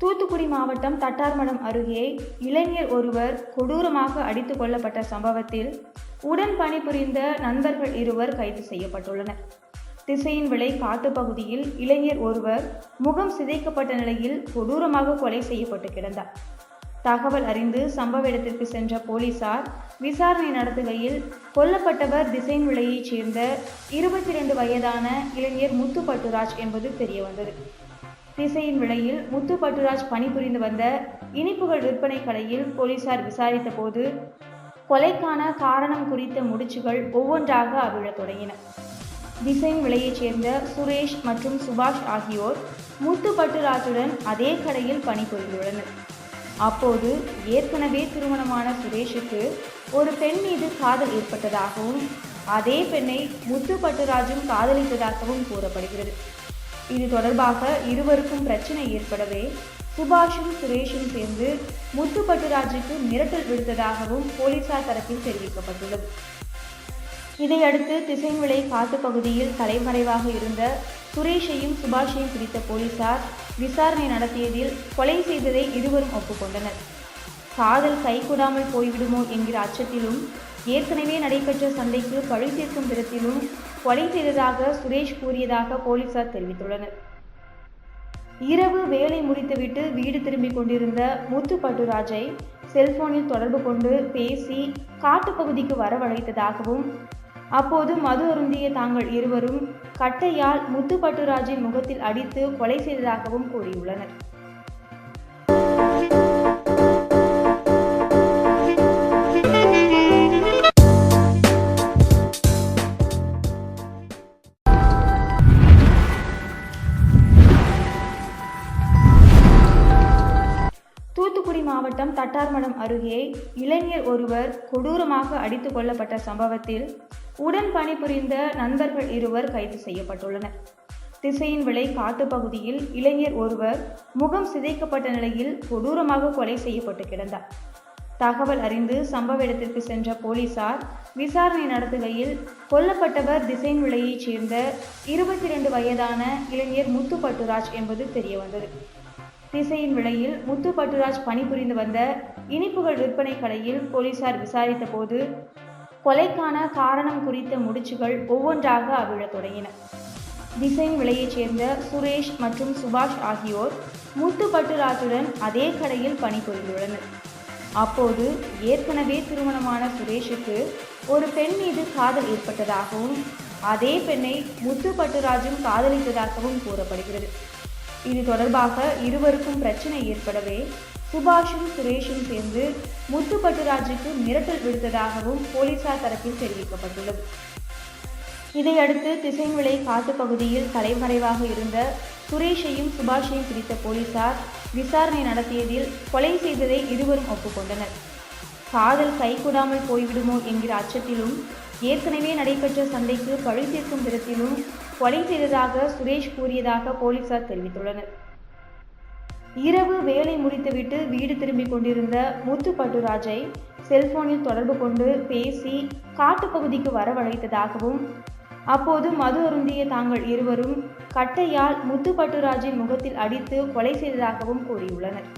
தூத்துக்குடி மாவட்டம் தட்டார்மடம் அருகே இளைஞர் ஒருவர் கொடூரமாக அடித்து கொல்லப்பட்ட சம்பவத்தில் உடன் பணிபுரிந்த நண்பர்கள் இருவர் கைது செய்யப்பட்டுள்ளனர். திசையின் விளை காட்டுப்பகுதியில் இளைஞர் ஒருவர் முகம் சிதைக்கப்பட்ட நிலையில் கொடூரமாக கொலை செய்யப்பட்டு கிடந்தார். தகவல் அறிந்து சம்பவ இடத்திற்கு சென்ற போலீசார் விசாரணை நடத்துகையில் கொல்லப்பட்டவர் திசைன் விலையைச் சேர்ந்த இருபத்தி ரெண்டு வயதான இளைஞர் முத்து பட்டுராஜ் என்பது தெரியவந்தது. திசையின் விலையில் முத்து பட்டுராஜ் பணிபுரிந்து வந்த இனிப்புகள் விற்பனை கடையில் போலீசார் விசாரித்த போது கொலைக்கான காரணம் குறித்த முடிச்சுகள் ஒவ்வொன்றாக அவிழத் தொடங்கின. திசையின் விலையைச் சேர்ந்த சுரேஷ் மற்றும் சுபாஷ் ஆகியோர் முத்து பட்டுராஜுடன் அதே கடையில் பணிபுரிந்துள்ளனர். அப்போது ஏற்கனவே திருமணமான சுரேஷுக்கு ஒரு பெண் மீது காதல் ஏற்பட்டதாகவும் அதே பெண்ணை முத்து பட்டுராஜும் காதலித்ததாகவும் கூறப்படுகிறது. இது தொடர்பாக இருவருக்கும் பிரச்சனை ஏற்படவே சுபாஷும் சுரேஷும் சேர்ந்து முத்து பட்டுராஜுக்கு மிரட்டல் விடுத்ததாகவும் போலீசார் தரப்பில் தெரிவிக்கப்பட்டுள்ளது. இதையடுத்து திசைவிளை காட்டு பகுதியில் தலைமறைவாக இருந்த சுரேஷையும் சுபாஷையும் பிடித்த போலீசார் விசாரணை நடத்தியதில் கொலை செய்ததை இருவரும் ஒப்புக்கொண்டனர். காதல் கைகூடாமல் போய்விடுமோ என்கிற அச்சத்திலும் ஏற்கனவே நடைபெற்ற சண்டைக்கு பழி தீர்க்கும் விதத்திலும் கொலை செய்ததாக சுரேஷ் கூறியதாக போலீசார் தெரிவித்துள்ளனர். இரவு வேலை முடித்துவிட்டு வீடு திரும்பிக் கொண்டிருந்த முத்து பட்டுராஜை செல்போனில் தொடர்பு கொண்டு பேசி காட்டுப்பகுதிக்கு வரவழைத்ததாகவும் அப்போது மது அருந்திய தாங்கள் இருவரும் கட்டையால் முத்து பட்டுராஜின் முகத்தில் அடித்து கொலை செய்ததாகவும் கூறியுள்ளனர். மாவட்டம் தட்டார்மடம் அருகே இளைஞர் ஒருவர் கொடூரமாக அடித்து கொல்லப்பட்ட சம்பவத்தில் உடன் பணிபுரிந்த நண்பர்கள் இருவர் கைது செய்யப்பட்டுள்ளனர். திசையின் விலை காட்டு பகுதியில் இளைஞர் ஒருவர் முகம் சிதைக்கப்பட்ட நிலையில் கொடூரமாக கொலை செய்யப்பட்டு கிடந்தார். தகவல் அறிந்து சம்பவ இடத்திற்கு சென்ற போலீசார் விசாரணை நடத்துகையில் கொல்லப்பட்டவர் திசைன் விலையைச் சேர்ந்த இருபத்தி ரெண்டு வயதான இளைஞர் முத்து பட்டுராஜ் என்பது தெரியவந்தது. திசையின் விலையில் முத்து பட்டுராஜ் பணிபுரிந்து வந்த இனிப்புகள் விற்பனை கடையில் போலீசார் விசாரித்த போது கொலைக்கான காரணம் குறித்த முடிச்சுகள் ஒவ்வொன்றாக அவிழத் தொடங்கின. திசையின் விலையைச் சேர்ந்த சுரேஷ் மற்றும் சுபாஷ் ஆகியோர் முத்து பட்டுராஜுடன் அதே கடையில் பணிபுரிந்துள்ளனர். அப்போது ஏற்கனவே திருமணமான சுரேஷுக்கு ஒரு பெண் மீது காதல் ஏற்பட்டதாகவும் அதே பெண்ணை முத்து பட்டுராஜும் காதலித்ததாகவும் கூறப்படுகிறது. இது தொடர்பாக இருவருக்கும் பிரச்சனை ஏற்படவே சுபாஷும் சுரேஷும் சேர்ந்து முத்து பட்டுராஜுக்கு மிரட்டல் விடுத்ததாகவும் போலீசார் தரப்பில் தெரிவிக்கப்பட்டுள்ளது. இதையடுத்து திசைவிளை காட்டு பகுதியில் தலைமறைவாக இருந்த சுரேஷையும் சுபாஷையும் பிடித்த போலீசார் விசாரணை நடத்தியதில் கொலை செய்ததை இருவரும் ஒப்புக்கொண்டனர். காதல் கைகூடாமல் போய்விடுமோ என்கிற அச்சத்திலும் ஏற்கனவே நடைபெற்ற சண்டைக்கு பழி தீர்க்கும் விதத்திலும் கொலை செய்ததாக சுரேஷ் கூறியதாக போலீசார் தெரிவித்துள்ளனர். இரவு வேலை முடித்துவிட்டு வீடு திரும்பிக் கொண்டிருந்த முத்து பட்டுராஜை செல்போனில் தொடர்பு கொண்டு பேசி காட்டுப்பகுதிக்கு வரவழைத்ததாகவும் அப்போது மது அருந்திய தாங்கள் இருவரும் கட்டையால் முத்து பட்டுராஜின் முகத்தில் அடித்து கொலை செய்ததாகவும் கூறியுள்ளனர்.